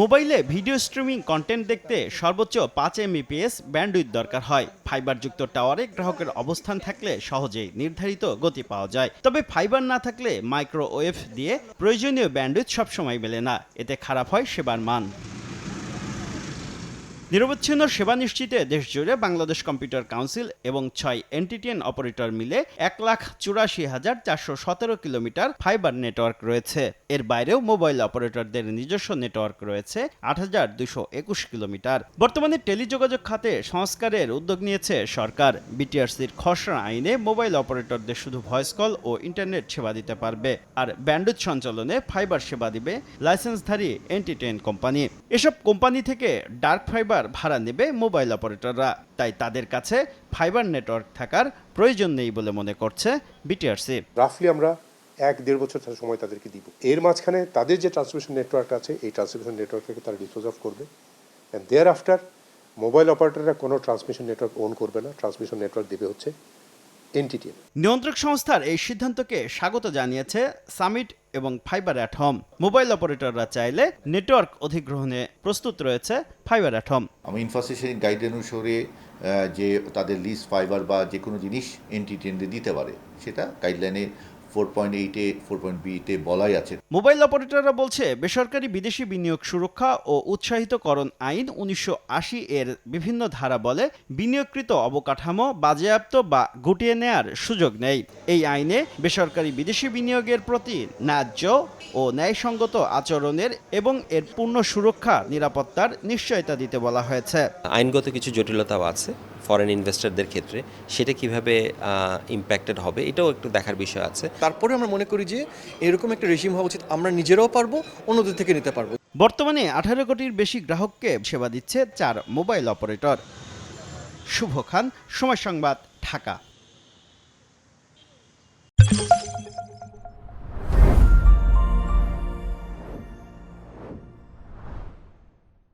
মোবাইলে video streaming content দেখতে সর্বোচ্চ পাঁচ এমবিপিএস ব্যান্ডউইথ দরকার হয়। ফাইবারযুক্ত টাওয়ারে গ্রাহকের অবস্থান থাকলে সহজেই নির্ধারিত গতি পাওয়া যায়। তবে ফাইবার না থাকলে মাইক্রোওয়েভ দিয়ে প্রয়োজনীয় ব্যান্ডউইথ সবসময় মেলে না। এতে খারাপ হয় সেবার মান। নিরবচ্ছিন্ন সেবা নিশ্চিতে দেশজুড়ে বাংলাদেশ কম্পিউটার কাউন্সিল এবং ছয় এনটিটিএন অপারেটর মিলে এক লাখ চুরাশি হাজার চারশো সতেরো কিলোমিটার ফাইবার নেটওয়ার্ক রয়েছে। এর বাইরেও মোবাইল অপারেটরদের নিজস্ব নেটওয়ার্ক রয়েছে আট হাজার দুশো একুশ কিলোমিটার। বর্তমানে টেলিযোগাযোগ খাতে সংস্কারের উদ্যোগ নিয়েছে সরকার। বিটিআরসির খসড়া আইনে মোবাইল অপারেটরদের শুধু ভয়েস কল ও ইন্টারনেট সেবা দিতে পারবে, আর ব্যান্ডউইথ সঞ্চালনে ফাইবার সেবা দিবে লাইসেন্সধারী এনটিটেন কোম্পানি। এসব কোম্পানি থেকে ডার্ক ফাইবার ভাড়া নেবে মোবাইল অপারেটররা। তাই তাদের কাছে ফাইবার নেটওয়ার্ক থাকার প্রয়োজন নেই বলে মনে করছে বিটিআরসি। রাফলি আমরা এক দেড় বছর তার সময় তাদেরকে দিব। এর মাঝখানে তাদের যে ট্রান্সমিশন নেটওয়ার্ক আছে, এই ট্রান্সমিশন নেটওয়ার্কটাকে তারা ডিসপোজ অফ করবে। অ্যান্ড দেয়ার আফটার মোবাইল অপারেটররা কোনো ট্রান্সমিশন নেটওয়ার্ক অন করবে না। ট্রান্সমিশন নেটওয়ার্ক দেবে হচ্ছে এনটিটিএন নিয়ন্ত্রক সংস্থার এই সিদ্ধান্তকে স্বাগত জানিয়েছে সামিট এবং ফাইবার অ্যাট হোম মোবাইল অপারেটররা চাইলে নেটওয়ার্ক অধিগ্রহণে প্রস্তুত রয়েছে ফাইবার অ্যাট হোম আমি ইনফ্রাস্ট্রাকচার গাইড অনুসারে যে তাদের লিস্ট ফাইবার বা যে কোনো জিনিস এনটিটেনরে দিতে পারে সেটা গাইডলাইনে ফোর পয়েন্ট এইটে ফোর পয়েন্ট বিতে বলাই আছে। মোবাইল অপারেটররা বলছে বেসরকারি বিদেশি বিনিয়োগ সুরক্ষা ও উৎসাহিতকরণ আইন উনিশশো আশি এর বিভিন্ন ধারা বলে বিনিয়োগকৃত অবকাঠামো বাজেয়াপ্ত বা গুটিয়ে নেয়ার সুযোগ নেই। এই আইনে বেসরকারি বিদেশি বিনিয়োগের প্রতি ন্যায্য ও ন্যায়সঙ্গত আচরণের এবং এর পূর্ণ সুরক্ষা নিরাপত্তার নিশ্চয়তা দিতে বলা হয়েছে। আইনগত কিছু জটিলতাও আছে। ফরেন ইনভেস্টরদের ক্ষেত্রে সেটা কীভাবে ইম্প্যাক্টেড হবে এটাও একটু দেখার বিষয় আছে। তারপরে আমরা মনে করি যে এরকম একটা রেজিম হওয়া উচিত আমরা নিজেরাও পারব অন্যদের থেকে নিতে পারব। বর্তমানে আঠারো কোটির বেশি গ্রাহককে সেবা দিচ্ছে চার মোবাইল অপারেটর। শুভ খান সময় সংবাদ ঢাকা।